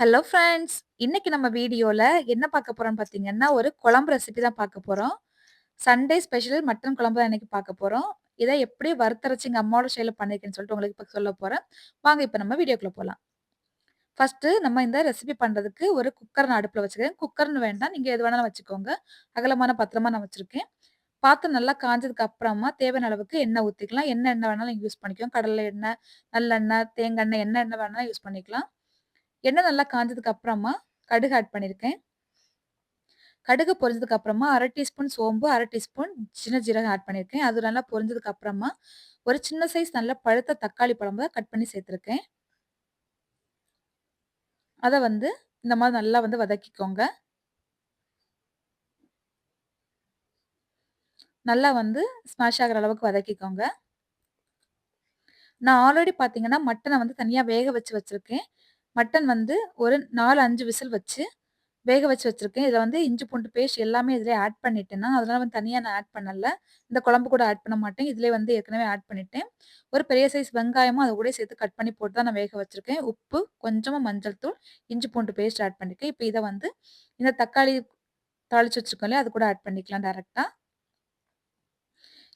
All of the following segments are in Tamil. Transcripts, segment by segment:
Hello friends! இன்னைக்கு நம்ம வீடியோவில் என்ன பார்க்க போகிறோம்னு பார்த்தீங்கன்னா, ஒரு குழம்பு ரெசிபி தான் பார்க்க போகிறோம் சண்டே ஸ்பெஷல் மட்டன் குழம்பு தான் இன்னைக்கு பார்க்க போகிறோம் இதை எப்படி வறுத்தரைச்சி எங்கள் அம்மாவோட ஸ்டைலில் பண்ணியிருக்கேன்னு சொல்லிட்டு உங்களுக்கு இப்போ சொல்ல போகிறேன் வாங்க இப்போ நம்ம வீடியோக்குள்ளே போகலாம் ஃபர்ஸ்ட்டு நம்ம இந்த ரெசிபி பண்ணுறதுக்கு ஒரு குக்கர் நான் அடுப்பில் வச்சுக்கிறேன். குக்கர்னு வேண்டாம். நீங்கள் எது வேணாலும் வச்சுக்கோங்க. அகலமான பத்திரமா நான் வச்சுருக்கேன் பார்த்து நல்லா காஞ்சதுக்கு அப்புறமா தேவையான அளவுக்கு எண்ணெய் ஊற்றிக்கலாம் என்ன எண்ணெய் வேணாலும் யூஸ் பண்ணிக்கோங்க. கடலை எண்ணெய், நல்லெண்ணெய், தேங்காய் எண்ணெய் என்ன எண்ணெய் வேணாலும் யூஸ் பண்ணிக்கலாம். எண்ணெய் நல்லா காஞ்சதுக்கு அப்புறமா கடுகு ஆட் பண்ணியிருக்கேன். கடுகு பொரிஞ்சதுக்கு அப்புறமா அரை டீஸ்பூன் சோம்பு, அரை டீஸ்பூன் சின்ன ஜீரகம் ஆட் பண்ணியிருக்கேன். அது நல்லா பொரிஞ்சதுக்கு அப்புறமா ஒரு சின்ன சைஸ் நல்ல பழுத்த தக்காளி பழம்பு கட் பண்ணி சேர்த்துருக்கேன். அதை வந்து இந்த மாதிரி நல்லா வந்து வதக்கிக்கோங்க. நல்லா வந்து ஸ்மாஷ் ஆகுற அளவுக்கு வதக்கிக்கோங்க. நான் ஆல்ரெடி பார்த்தீங்கன்னா, மட்டனை வந்து தனியா வேக வச்சு வச்சிருக்கேன். மட்டன் வந்து ஒரு 4, 5 விசில் வச்சு வேக வச்சு வச்சுருக்கேன் இதில் வந்து இஞ்சி பூண்டு பேஸ்ட் எல்லாமே இதிலயே ஆட் பண்ணிட்டேன் அதனால் வந்து தனியாக நான் ஆட் பண்ணலை இந்த குழம்பு கூட ஆட் பண்ண மாட்டேன். இதிலே வந்து ஏற்கனவே ஆட் பண்ணிட்டேன். ஒரு பெரிய சைஸ் வெங்காயமும் அதை கூட சேர்த்து கட் பண்ணி போட்டு தான் நான் வேக வச்சுருக்கேன் உப்பு, கொஞ்சமாக மஞ்சள் தூள், இஞ்சி பூண்டு பேஸ்ட் ஆட் பண்ணியிருக்கேன். இப்போ இதை வந்து இந்த தக்காளி தாளிச்சு வச்சிருக்கோம் இல்லையா, அது கூட ஆட் பண்ணிக்கலாம் டேரெக்டாக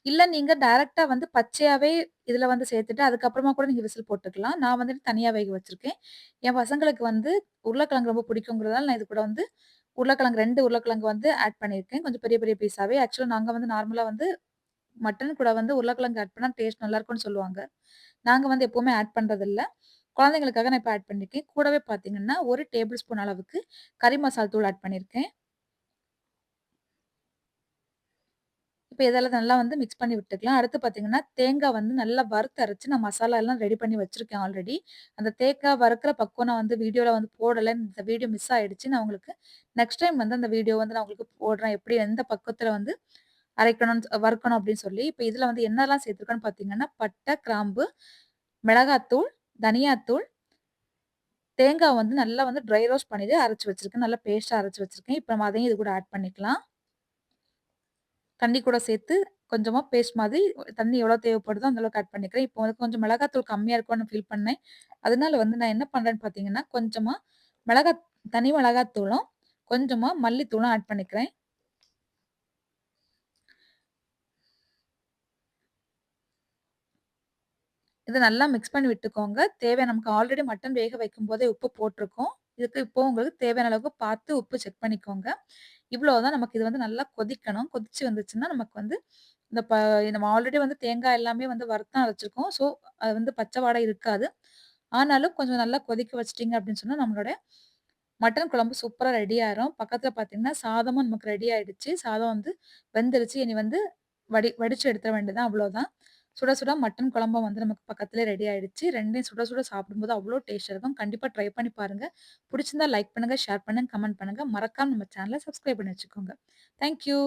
இல்ல நீங்க டைரக்டா வந்து பச்சையாவே இதுல வந்து சேர்த்துட்டு, அதுக்கப்புறமா கூட நீங்க விசில் போட்டுக்கலாம். நான் வந்துட்டு தனியா வேக வச்சிருக்கேன். என் பசங்களுக்கு வந்து உருளைக்கிழங்கு ரொம்ப பிடிக்குங்கிறதால நான் இது கூட வந்து உருளைக்கிழங்கு ரெண்டு உருளைக்கிழங்கு வந்து ஆட் பண்ணியிருக்கேன். கொஞ்சம் பெரிய பெரிய பீஸாவே. ஆக்சுவலாக நாங்கள் வந்து நார்மலாக வந்து மட்டன் கூட வந்து உருளைக்கிழங்கு ஆட் பண்ணால் டேஸ்ட் நல்லா இருக்கும்னு சொல்லுவாங்க. நாங்கள் வந்து எப்போவுமே ஆட் பண்ணுறதில்ல குழந்தைங்களுக்காக நான் இப்போ ஆட் பண்ணியிருக்கேன். கூடவே பார்த்தீங்கன்னா, ஒரு டேபிள் ஸ்பூன் அளவுக்கு கறி மசால் தூள் ஆட் பண்ணியிருக்கேன். இப்போ இதெல்லாம் நல்லா வந்து மிக்ஸ் பண்ணி விட்டுக்கலாம். அடுத்து பார்த்தீங்கன்னா, தேங்காய் வந்து நல்லா வறுத்து அரைச்சு நான் மசாலா எல்லாம் ரெடி பண்ணி வச்சுருக்கேன் ஆல்ரெடி. அந்த தேங்காய் வறுக்கிற பக்குவம் நான் வந்து வீடியோவில் வந்து போடலை இந்த வீடியோ மிஸ் ஆகிடுச்சு நான் உங்களுக்கு நெக்ஸ்ட் டைம் வந்து அந்த வீடியோ வந்து நான் உங்களுக்கு போடுறேன். எப்படி எந்த பக்கத்தில் வந்து அரைக்கணும், வறுக்கணும் அப்படின்னு சொல்லி. இப்போ இதில் வந்து என்னெல்லாம் சேர்த்துருக்கோன்னு பார்த்தீங்கன்னா, பட்டை, கிராம்பு, மிளகாத்தூள், தனியாத்தூள், தேங்காய் வந்து நல்லா வந்து ட்ரை ரோஸ்ட் பண்ணிட்டு அரைச்சு வச்சிருக்கேன். நல்லா பேஸ்ட்டாக அரைச்சு வச்சிருக்கேன். இப்போ நம்ம அதையும் இது கூட ஆட் பண்ணிக்கலாம். தண்ணி கூட சேர்த்து கொஞ்சமாக பேஸ்ட் மாதிரி தண்ணி எவ்வளோ தேவைப்படுதோ அந்தளவுக்கு ஆட் பண்ணிக்கிறேன். இப்போ வந்து கொஞ்சம் மிளகாத்தூள் கம்மியாக இருக்கும்னு ஃபீல் பண்ணேன். அதனால வந்து நான் என்ன பண்ணுறேன்னு பார்த்தீங்கன்னா, கொஞ்சமாக மிளகா தனி மிளகாத்தூளும், கொஞ்சமாக மல்லித்தூளும் ஆட் பண்ணிக்கிறேன். இதை நல்லா மிக்ஸ் பண்ணி விட்டுக்கோங்க. தேவை நமக்கு ஆல்ரெடி மட்டன் வேக வைக்கும்போதே உப்பு போட்டிருக்கோம் இதுக்கு இப்போ உங்களுக்கு தேவையான அளவுக்கு பார்த்து உப்பு செக் பண்ணிக்கோங்க. இவ்வளோதான் நமக்கு இது வந்து நல்லா கொதிக்கணும். கொதிச்சு வந்துச்சுன்னா, நமக்கு வந்து இந்த ப நம்ம ஆல்ரெடி வந்து தேங்காய் எல்லாமே வந்து வறுத்தான் வச்சிருக்கோம். ஸோ, அது வந்து பச்சை வாடை இருக்காது. ஆனாலும் கொஞ்சம் நல்லா கொதிக்க வச்சிட்டிங்க அப்படின்னு சொன்னால் நம்மளோட மட்டன் குழம்பு சூப்பராக ரெடி ஆயிரும். பக்கத்தில் பார்த்தீங்கன்னா, சாதமும் நமக்கு ரெடி ஆயிடுச்சு. சாதம் வந்து வெந்துருச்சு. இனி வந்து வடி வடிச்சு எடுத்துட வேண்டியது அவ்வளோதான். சுட சுட மட்டன் குழம்பும் வந்து நமக்கு பக்கத்திலே ரெடி ஆயிடுச்சு. ரெண்டையும் சுட சுட சாப்பிடும்போது அவ்வளோ டேஸ்ட்டாக இருக்கும். கண்டிப்பாக ட்ரை பண்ணி பாருங்க. பிடிச்சிருந்தா லைக் பண்ணுங்க, ஷேர் பண்ணுங்க, கமெண்ட் பண்ணுங்க. மறக்காம நம்ம சேனலை சப்ஸ்கிரைப் பண்ணி வச்சுக்கோங்க. Thank you.